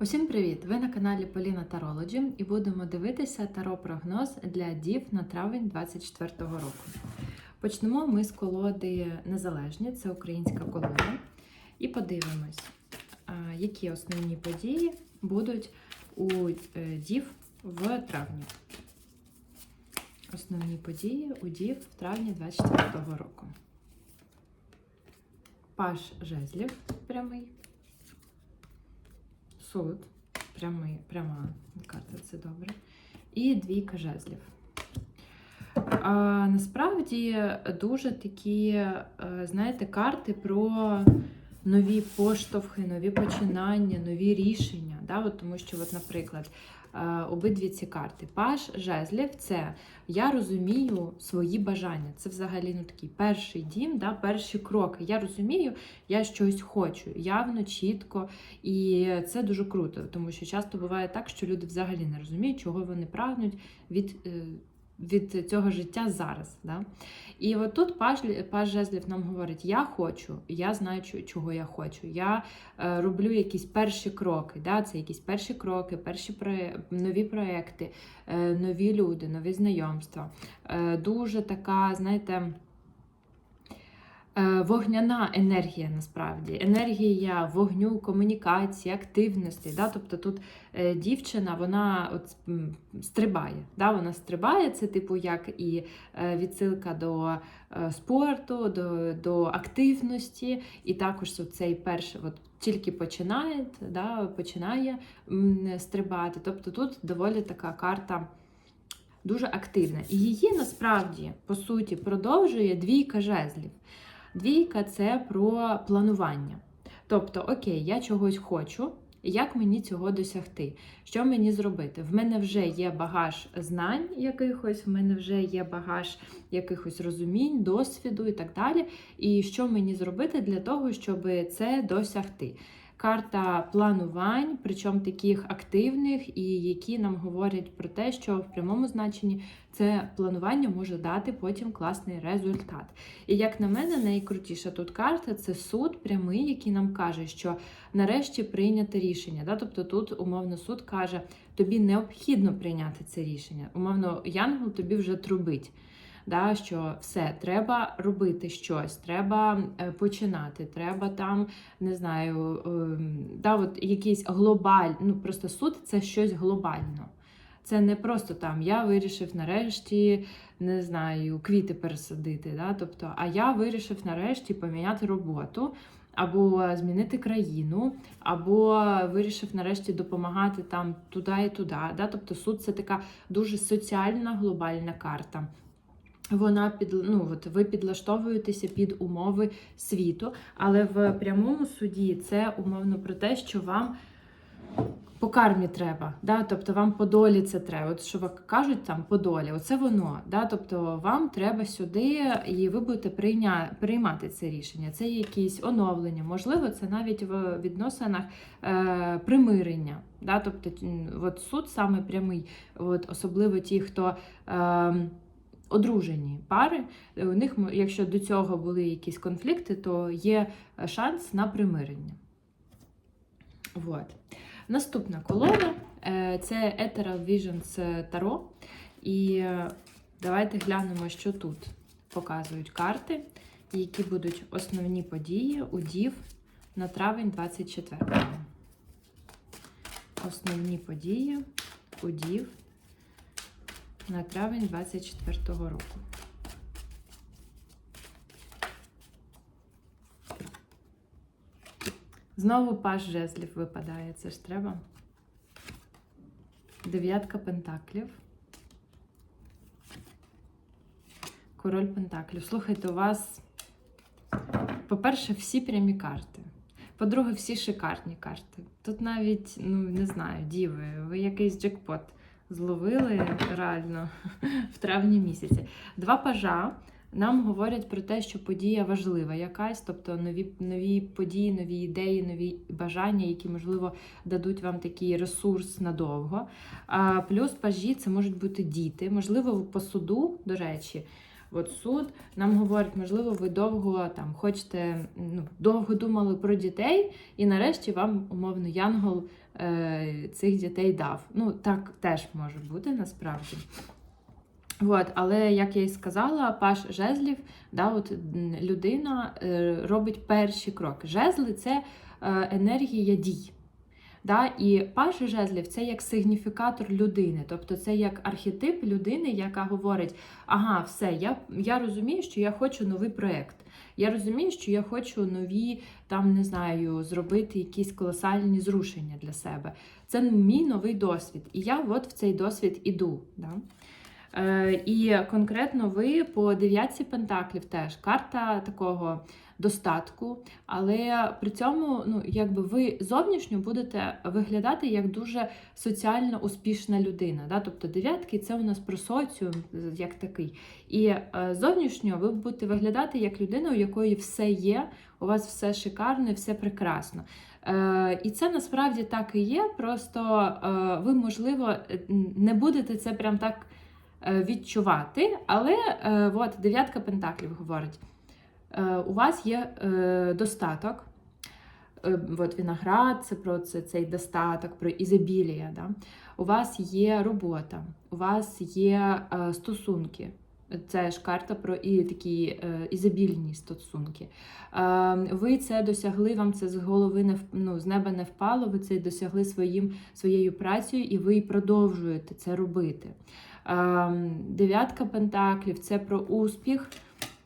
Усім привіт! Ви на каналі Поліна Тарологі і будемо дивитися таро-прогноз для дів на травень 2024 року. Почнемо ми з колоди Незалежні, це українська колода. І подивимось, які основні події будуть у е, дів в травні. Основні події у дів в травні 2024 року. Паш жезлів прямий. Суд, прямий, пряма карта, це добре. І двійка жезлів. А, насправді дуже такі, е, знаєте, карти про нові поштовхи, нові починання, нові рішення. Да? От, тому що, от, наприклад, е, обидві ці карти. Паш жезлів це я розумію свої бажання. Це взагалі ну, такий перший дім, да? перші кроки. Я розумію, я щось хочу, явно, чітко. І це дуже круто, тому що часто буває так, що люди взагалі не розуміють, чого вони прагнуть від. Від цього життя зараз. Да? І от тут паж жезлів нам говорить: я хочу, я знаю, чого я хочу. Я е, роблю якісь перші кроки. Да? Це якісь перші кроки, перші проє- нові проекти, е, нові люди, нові знайомства. Е, дуже така, знаєте. Е, Вогняна енергія насправді, енергія вогню, комунікації, активності. Да? Тобто тут е, дівчина вона от, стрибає. Да? Вона стрибає, це типу як і е, відсилка до спорту, до, до активності, і також цей перший от, тільки починає, да? починає стрибати. Тобто тут доволі така карта. Дуже активна. І її насправді, по суті, продовжує двійка жезлів. Двійка це про планування. Тобто, окей, я чогось хочу, як мені цього досягти? Що мені зробити? В мене вже є багаж знань якихось, в мене вже є багаж якихось розумінь, досвіду і так далі. І що мені зробити для того, щоб це досягти? Карта планувань, причому таких активних, і які нам говорять про те, що в прямому значенні це планування може дати потім класний результат. І як на мене, найкрутіша тут карта це суд прямий, який нам каже, що нарешті прийняти рішення. Да? Тобто тут умовно суд каже, тобі необхідно прийняти це рішення. Умовно, Янгол тобі вже трубить. Да, що все, треба робити щось, треба е, починати, треба там, не знаю, е, да, от якийсь глобаль, ну просто суд це щось глобально. Це не просто там я вирішив нарешті, не знаю, квіти пересадити. Да? Тобто, а я вирішив нарешті поміняти роботу. Або змінити країну, або вирішив нарешті допомагати там туди і туди. Да? Тобто суд це така дуже соціальна глобальна карта. Вона під ну от ви підлаштовуєтеся під умови світу, але в прямому суді це умовно про те, що вам по кармі треба, да? тобто вам по долі це треба. От що кажуть там по долі, оце воно. Да? Тобто вам треба сюди, і ви будете прийня... приймати це рішення. Це якісь оновлення, можливо, це навіть в відносинах е... примирення. Да? Тобто, от суд саме прямий, от особливо ті, хто. Е... Одружені пари, у них, якщо до цього були якісь конфлікти, то є е, шанс на примирення. Вот. Наступна колода е, це Ethereal Visions Tarot. І е, давайте глянемо, що тут показують карти, які будуть основні події у Дів на травень 24. Основні події у Дів на травень 24 року. Знову паш жезлів випадає, це ж треба. Дев'ятка пентаклів. Король пентаклів. Слухайте, у вас, по-перше, всі прямі карти. По-друге, всі шикарні карти. Тут навіть, ну, не знаю, діви, ви якийсь джекпот зловили реально в травні місяці. Два пажа нам говорять про те, що подія важлива якась, тобто нові, нові події, нові ідеї, нові бажання, які, можливо, дадуть вам такий ресурс надовго. А плюс пажі це можуть бути діти, можливо, по суду, до речі. От суд нам говорить, можливо, ви довго там хочете, ну, довго думали про дітей, і нарешті вам, умовно, Янгол цих дітей дав. Ну, так теж може бути насправді. От, але як я і сказала, паш жезлів, да, от людина е, робить перші кроки. Жезли це е, енергія дій. Да? І паш жезлів це як сигніфікатор людини, тобто це як архетип людини, яка говорить: ага, все, я, я розумію, що я хочу новий проєкт. Я розумію, що я хочу нові, там не знаю, зробити якісь колосальні зрушення для себе. Це мій новий досвід. І я от в цей досвід іду. Да? Е, і конкретно ви по дев'ятці пентаклів теж карта такого достатку, але при цьому, ну, якби ви зовнішньо будете виглядати як дуже соціально успішна людина. Да? Тобто дев'ятки це у нас про соціум як такий. І е, зовнішньо ви будете виглядати як людина, у якої все є, у вас все шикарно і все прекрасно. Е, і це насправді так і є. Просто е, ви, можливо, не будете це прям так відчувати. Але от дев'ятка пентаклів говорить: у вас є е, достаток. Е, От виноград, це про це, цей достаток, про ізобілія. Да? У вас є робота, у вас є е, стосунки. Це ж карта про і такі е, ізобільні стосунки. Е, ви це досягли, вам це з голови не ну, з неба не впало, ви це досягли своїм, своєю працею, і ви продовжуєте це робити. Е, дев'ятка пентаклів це про успіх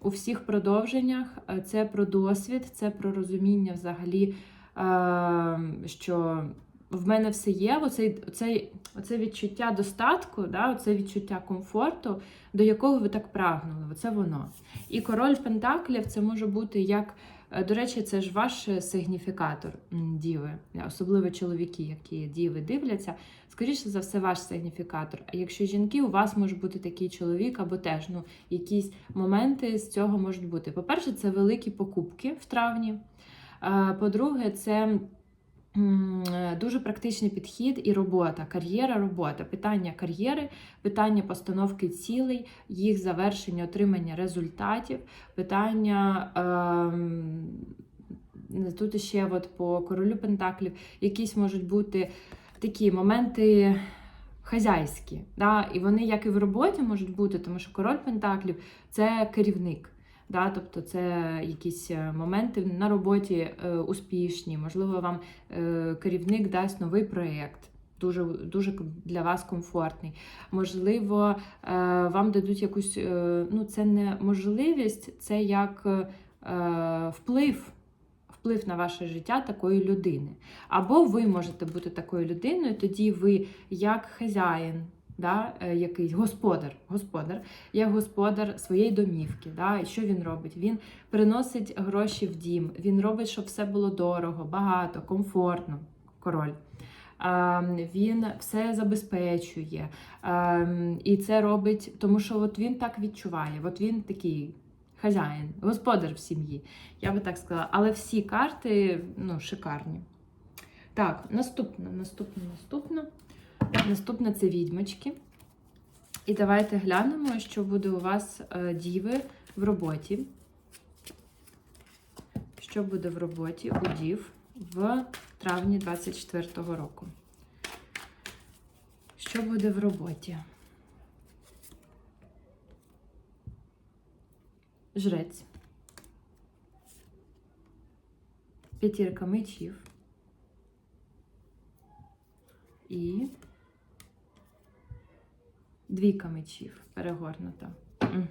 у всіх продовженнях, е, це про досвід, це про розуміння взагалі, е, що в мене все є. Оце, оце, оце відчуття достатку, да, оце відчуття комфорту, до якого ви так прагнули. Оце воно. І король Пентаклів це може бути як. Е, До речі, це ж ваш сигніфікатор діви, особливо чоловіки, які діви дивляться. Скоріше за все, ваш сигніфікатор. А якщо жінки, у вас може бути такий чоловік, або теж ну, якісь моменти з цього можуть бути. По-перше, це великі покупки в травні. Е, По-друге, це е, дуже практичний підхід і робота, кар'єра, робота, питання кар'єри, питання постановки цілей, їх завершення, отримання результатів, питання. ем, Тут ще от по королю Пентаклів якісь можуть бути такі моменти хазяйські. Да? І вони як і в роботі можуть бути, тому що король Пентаклів це керівник. Да, тобто це якісь е, моменти на роботі е, успішні, можливо, вам е, керівник дасть новий проєкт, дуже, дуже для вас комфортний. Можливо, вам дадуть якусь, ну це не можливість, це як вплив. Вплив на ваше життя такої людини. Або ви можете бути такою людиною, тоді ви як хазяїн, да, е, якийсь господар, господар, як господар своєї домівки. Да, і що він робить? Він приносить гроші в дім, він робить, щоб все було дорого, багато, комфортно. Король. Він все забезпечує. І це робить, тому що от він так відчуває. От він такий хазяїн, господар в сім'ї. Я би так сказала. Але всі карти ну, шикарні. Так, наступна, наступна, наступна. Наступна це відьмочки. І давайте глянемо, що буде у вас е, діви в роботі. Що буде в роботі у дів в травні 24-го року? Що буде в роботі? Жрець. П'ятірка мечів. І двійка мечів перегорнута. Угу.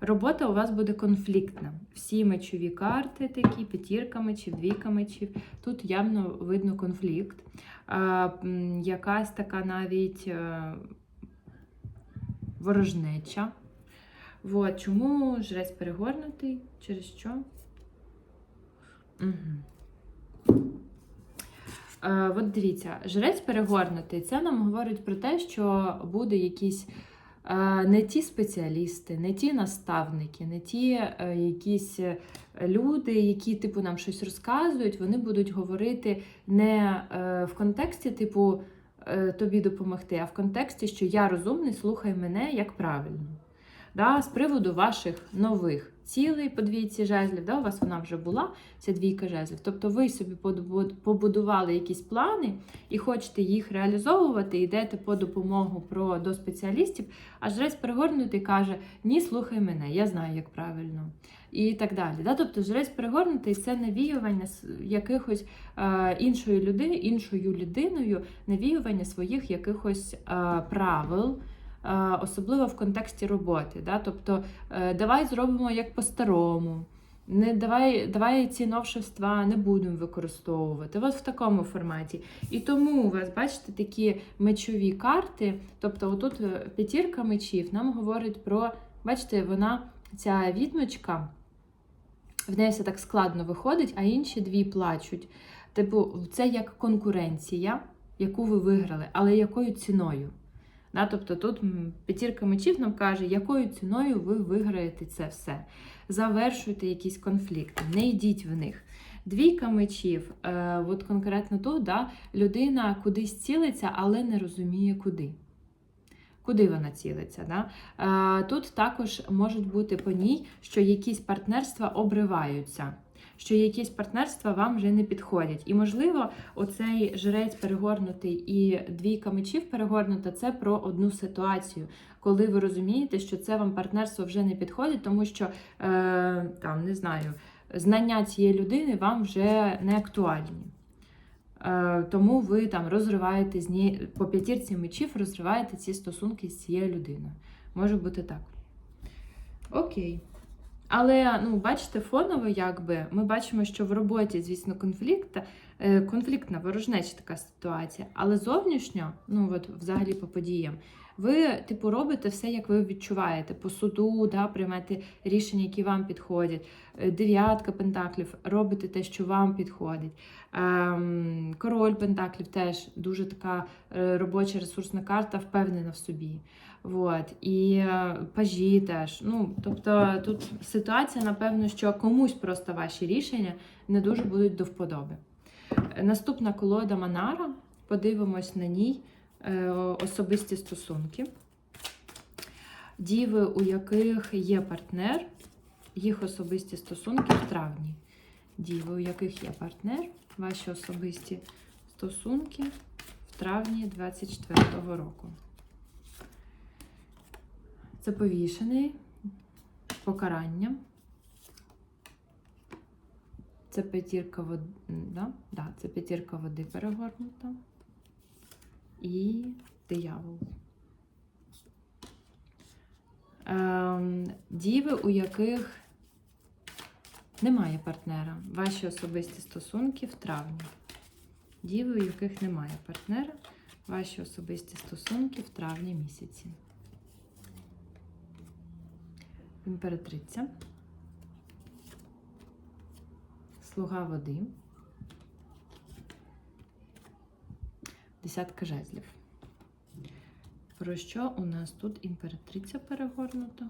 Робота у вас буде конфліктна. Всі мечові карти такі, п'ятірка мечів, двійка мечів. Тут явно видно конфлікт. А, якась така навіть е, ворожнеча. Вот. Чому жрець перегорнутий? Через що? Угу. Е, от дивіться, жрець перегорнутий, це нам говорить про те, що буде якісь е, не ті спеціалісти, не ті наставники, не ті е, якісь люди, які типу нам щось розказують, вони будуть говорити не в контексті, типу, тобі допомогти, а в контексті, що я розумний, слухай мене як правильно. Да, з приводу ваших нових цілей по двійці жезлів, да, у вас вона вже була, ця двійка жезлів. Тобто ви собі побудували якісь плани і хочете їх реалізовувати, йдете по допомогу про, до спеціалістів, а жрець перегорнутий каже: Ні, слухай мене, я знаю, як правильно. І так далі. Да? Тобто жрець перегорнутий це навіювання якихось е, іншої людини, іншою людиною, навіювання своїх якихось е, правил, особливо в контексті роботи. Да? Тобто, е, давай зробимо як по-старому. Не давай, давай ці новшества не будемо використовувати. От в такому форматі. І тому у вас, бачите, такі мечові карти. Тобто, отут е, п'ятірка мечів нам говорить про, бачите, вона, ця відмочка, в неї все так складно виходить, а інші дві плачуть. Типу, це як конкуренція, яку ви виграли, але якою ціною? Да, тобто тут п'ятірка мечів нам каже, якою ціною ви виграєте це все. Завершуйте якісь конфлікти, не йдіть в них. Двійка мечів, е, от конкретно тут, да, людина кудись цілиться, але не розуміє куди. Куди вона цілиться? Да? Е, тут також можуть бути по ній, що якісь партнерства обриваються, що якісь партнерства вам вже не підходять. І, можливо, оцей жрець перегорнутий і двійка мечів перегорнута це про одну ситуацію, коли ви розумієте, що це вам партнерство вже не підходить, тому що е, там не знаю, знання цієї людини вам вже не актуальні. Е, Тому ви там розриваєте з ній по п'ятірці мечів, розриваєте ці стосунки з цією людиною. Може бути так. Окей. Але, ну, бачите, фоново, якби ми бачимо, що в роботі, звісно, конфлікт, е, конфліктна ворожнеча така ситуація. Але зовнішньо, ну от взагалі по подіям, ви, типу, робите все, як ви відчуваєте. По суду, да, приймете рішення, які вам підходять. Е, Дев'ятка пентаклів, робите те, що вам підходить. Ем, король пентаклів теж дуже така е, робоча ресурсна карта, впевнена в собі. Вот. І е, пажі теж. Ну, тобто тут ситуація, напевно, що комусь просто ваші рішення не дуже будуть до вподоби. Наступна колода Манара. Подивимось на ній е, особисті стосунки. Діви, у яких є партнер, їх особисті стосунки в травні. Діви, у яких є партнер, ваші особисті стосунки в травні 24-го року. Це повішений, покарання. Це п'ятірка води, да? Да, це п'ятірка води перегорнута. І диявол. Ем, діви, у яких немає партнера. Ваші особисті стосунки в травні. Діви, у яких немає партнера. Ваші особисті стосунки в травні місяці. Імператриця. Слуга води. Десятка жезлів. Про що у нас тут імператриця перегорнута?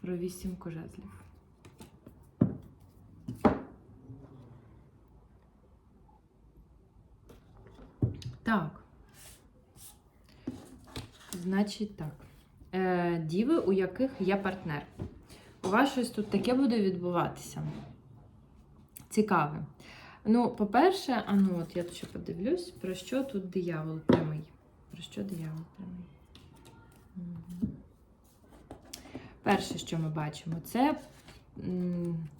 Про вісімку жезлів. Так. Значить так. Діви, у яких є партнер. У вас щось тут таке буде відбуватися. Цікаве. Ну, по-перше, а ну от я ще подивлюсь, про що тут диявол прямий. Про що диявол прямий? Перше, що ми бачимо, це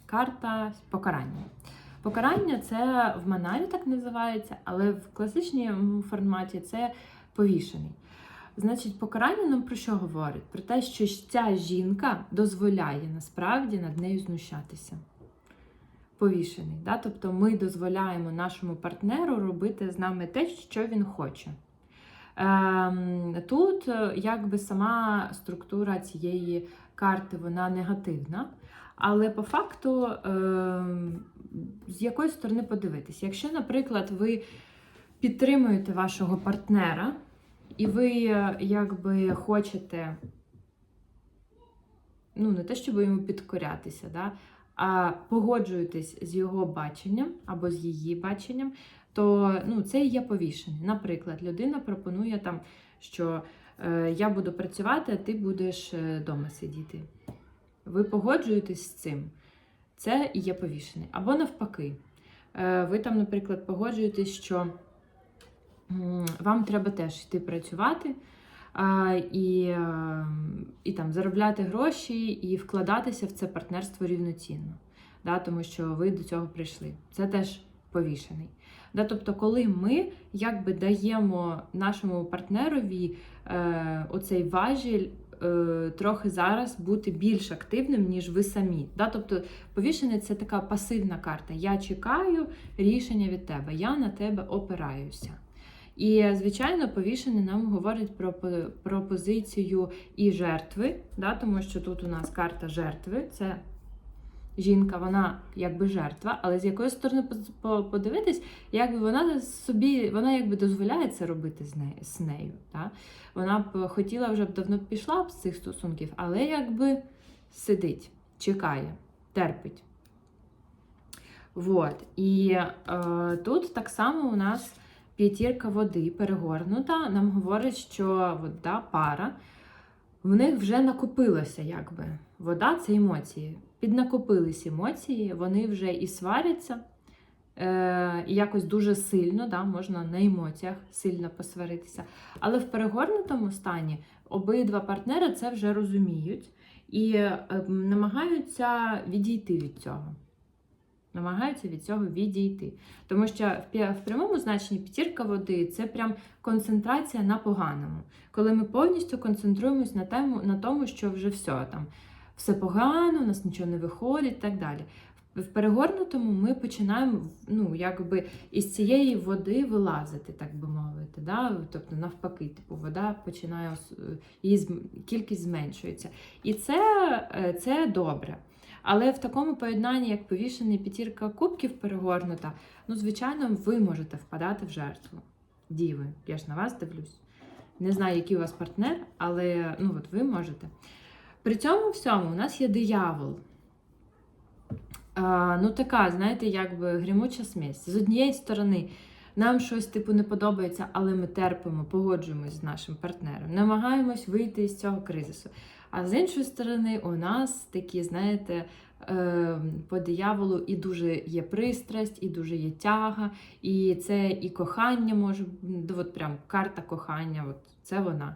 карта покарання. Покарання це в манарі так називається, але в класичному форматі це повішений. Значить, покарання нам про що говорить? Про те, що ця жінка дозволяє насправді над нею знущатися. Повішений. Да? Тобто ми дозволяємо нашому партнеру робити з нами те, що він хоче. Ем, тут е, якби сама структура цієї карти вона негативна, але по факту ем, з якої сторони подивитись. Якщо, наприклад, ви підтримуєте вашого партнера, і ви е, якби хочете, ну, не те, щоб йому підкорятися, да, а погоджуєтесь з його баченням або з її баченням, то ну, це і є повішений. Наприклад, людина пропонує там, що Е, Я буду працювати, а ти будеш вдома сидіти. Ви погоджуєтесь з цим. Це і є повішений. Або навпаки, Е, ви там, наприклад, погоджуєтесь, що вам треба теж йти працювати і, е, і там заробляти гроші і вкладатися в це партнерство рівноцінно, да, тому що ви до цього прийшли. Це теж повішений. Да, тобто, коли ми якби даємо нашому партнерові е, оцей важіль. е, Трохи зараз бути більш активним, ніж ви самі. Да? Тобто повішений це така пасивна карта. Я чекаю рішення від тебе, я на тебе опираюся. І, звичайно, повішений нам говорить про, про позицію і жертви, да? тому що тут у нас карта жертви, це жінка, вона якби жертва, але з якої сторони подивитись, якби вона собі, вона якби дозволяє це робити з нею. З нею да? Вона б хотіла вже б давно пішла б з цих стосунків, але якби сидить, чекає, терпить. Вот. І е, тут так само у нас п'ятірка води перегорнута. Нам говорить, що вода пара, в них вже накопилося, якби. Вода це емоції. Піднакопились емоції, вони вже і сваряться, е, якось дуже сильно, да, можна на емоціях сильно посваритися. Але в перегорнутому стані обидва партнери це вже розуміють і е, намагаються відійти від цього. Намагаються від цього відійти. Тому що в прямому значенні п'ятірка води це прям концентрація на поганому. Коли ми повністю концентруємось на, тему, на тому, що вже все там, все погано, у нас нічого не виходить і так далі. В перегорнутому ми починаємо ну, якби із цієї води вилазити, так би мовити. Да? Тобто, навпаки, типу, вода починає її кількість зменшується. І це, е, це добре. Але в такому поєднанні, як повішений п'ятірка кубків перегорнута, ну, звичайно, ви можете впадати в жертву. Діви, я ж на вас дивлюсь. Не знаю, який у вас партнер, але ну, от ви можете. При цьому всьому у нас є диявол. А, ну, така, знаєте, якби грімуча смесь. З однієї сторони, нам щось типу не подобається, але ми терпимо, погоджуємось з нашим партнером, намагаємось вийти з цього кризису. А з іншої сторони, у нас такі, знаєте, е, по дияволу і дуже є пристрасть, і дуже є тяга, і це і кохання може, ну, от прям карта кохання, от це вона.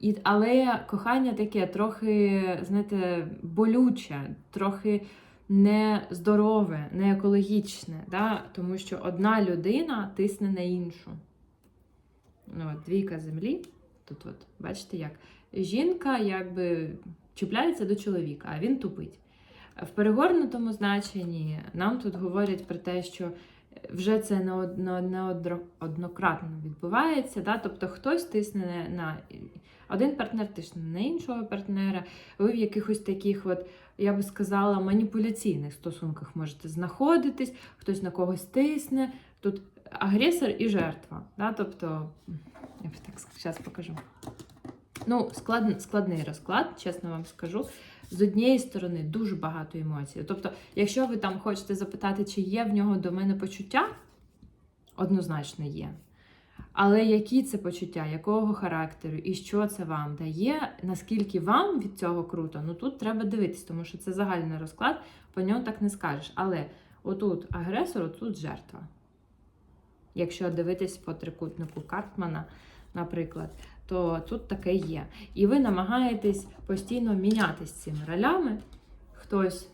І, але кохання таке трохи, знаєте, болюче, трохи нездорове, не екологічне, да? тому що одна людина тисне на іншу. Ну, от, двійка землі. Тут, от, бачите, як жінка якби чіпляється до чоловіка, а він тупить. В перегорнутому значенні нам тут говорять про те, що вже це не од- не- не одро- однократно відбувається. Да? Тобто хтось тисне на один партнер тисне на іншого партнера. Ви в якихось таких, от, я би сказала, маніпуляційних стосунках можете знаходитись, хтось на когось тисне. Тут агресор і жертва. Да? Тобто, я б так зараз покажу. Ну, склад, складний розклад, чесно вам скажу. З однієї сторони дуже багато емоцій. Тобто, якщо ви там хочете запитати, чи є в нього до мене почуття, однозначно є. Але які це почуття, якого характеру і що це вам дає, наскільки вам від цього круто, ну тут треба дивитись, тому що це загальний розклад, по ньому так не скажеш. Але отут агресор, отут жертва. Якщо дивитись по трикутнику Картмана, наприклад, то тут таке є. І ви намагаєтесь постійно мінятись цими ролями. Хтось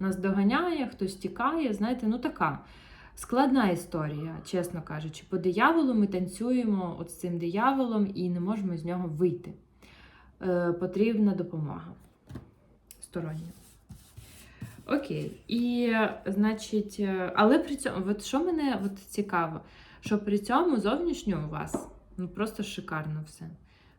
нас доганяє, хтось тікає. Знаєте, ну така складна історія, чесно кажучи. По дияволу ми танцюємо от з цим дияволом і не можемо з нього вийти. Е, потрібна допомога стороння. Окей. І, значить, е, але при цьому, от що мене от цікаво, що при цьому зовнішньо у вас ну просто шикарно все.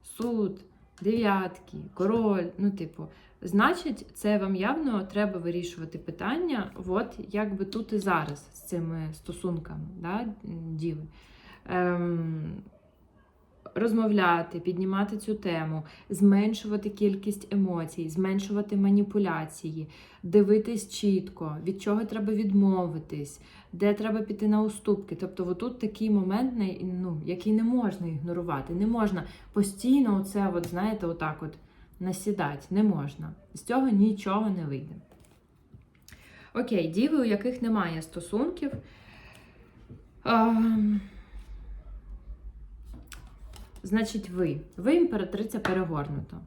Суд, дев'ятки, король, ну, типу, значить, це вам явно треба вирішувати питання, от якби тут і зараз з цими стосунками, да, діви. Ем, розмовляти, піднімати цю тему, зменшувати кількість емоцій, зменшувати маніпуляції, дивитись чітко, від чого треба відмовитись, де треба піти на уступки. Тобто, отут такий момент, ну, який не можна ігнорувати. Не можна постійно оце, от, знаєте, отак от насідати. Не можна. З цього нічого не вийде. Окей, діви, у яких немає стосунків. Ем, Значить, ви. Ви імператриця перегорнута.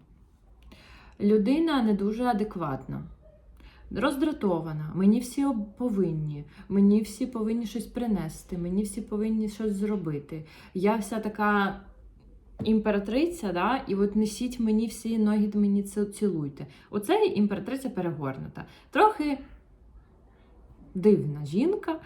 Людина не дуже адекватна, роздратована. Мені всі повинні, мені всі повинні щось принести, мені всі повинні щось зробити. Я вся така імператриця, да, і от несіть мені всі ноги, мені цілуйте. Оце імператриця перегорнута. Трохи дивна жінка.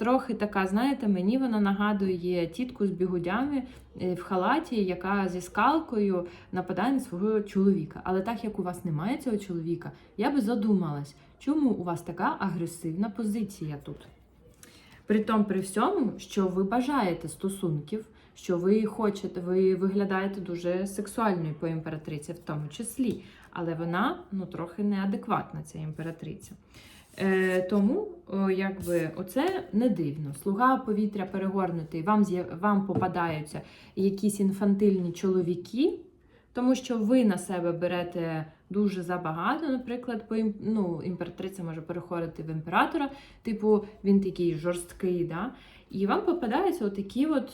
Трохи така, знаєте, мені вона нагадує тітку з бігудями е, в халаті, яка зі скалкою нападає на свого чоловіка. Але так як у вас немає цього чоловіка, я би задумалась, чому у вас така агресивна позиція тут. При тому, при всьому, що ви бажаєте стосунків, що ви хочете, ви виглядаєте дуже сексуальною по імператриці, в тому числі. Але вона ну, трохи неадекватна, ця імператриця. Е, тому, о, якби, оце не дивно. Слуга повітря перегорнутий, вам, вам попадаються якісь інфантильні чоловіки, тому що ви на себе берете дуже забагато. Наприклад, по ну, імператриця може переходити в імператора, типу, він такий жорсткий, да? і вам попадаються отакі от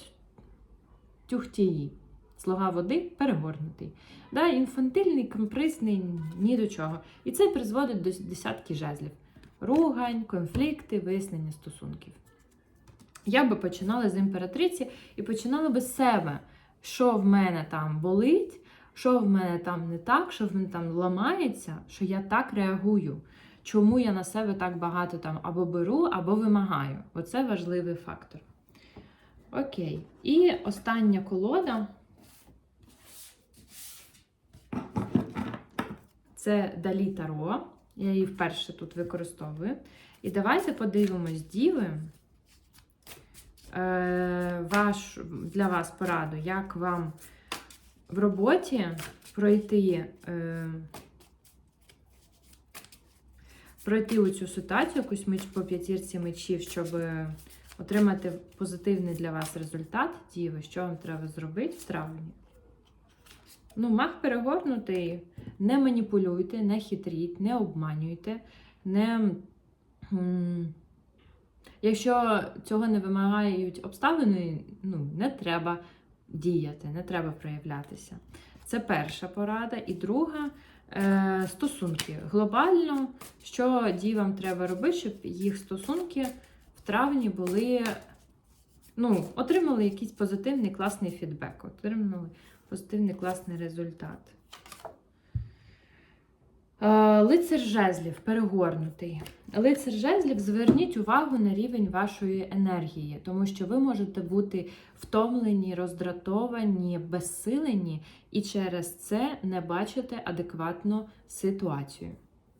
тюхтії. Слуга води перегорнутий. Да, інфантильний, компресний, ні до чого. І це призводить до десятки жезлів ругань, конфлікти, вияснення стосунків. Я би починала з імператриці і починала би з себе, що в мене там болить, що в мене там не так, що в мене там ламається, що я так реагую. Чому я на себе так багато там або беру, або вимагаю. Оце важливий фактор. Окей. І остання колода. Це Далі Таро. Я її вперше тут використовую. І давайте подивимось, діви. Е, ваш, для вас пораду, як вам в роботі пройти, е, пройти оцю ситуацію, якусь меч по п'ятірці мечів, щоб отримати позитивний для вас результат, діви, що вам треба зробити в травні. Ну, мах перегорнутий. Не маніпулюйте, не хитріть, не обманюйте, не. Якщо цього не вимагають обставини, ну, не треба діяти, не треба проявлятися. Це перша порада. І друга е, стосунки. Глобально, що дівам треба робити, щоб їх стосунки в травні були, ну, отримали якийсь позитивний класний фідбек, отримали позитивний класний результат. Е, Лицар жезлів перегорнутий. Лицар жезлів, зверніть увагу на рівень вашої енергії, тому що ви можете бути втомлені, роздратовані, безсилені, і через це не бачите адекватно ситуацію.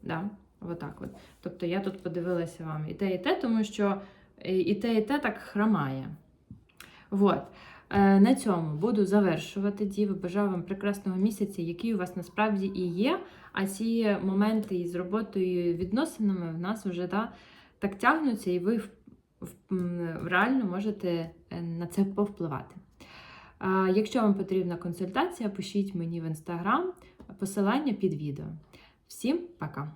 Да? Отак от. Тобто я тут подивилася вам і те, і те, тому що е, і те, і те так хромає. Вот. Е, На цьому буду завершувати діви. Бажаю вам прекрасного місяця, який у вас насправді і є. А ці моменти із роботою і відносинами в нас вже да, так тягнуться, і ви реально можете е, на це повпливати. Якщо вам потрібна консультація, пишіть мені в інстаграм посилання під відео. Всім пока!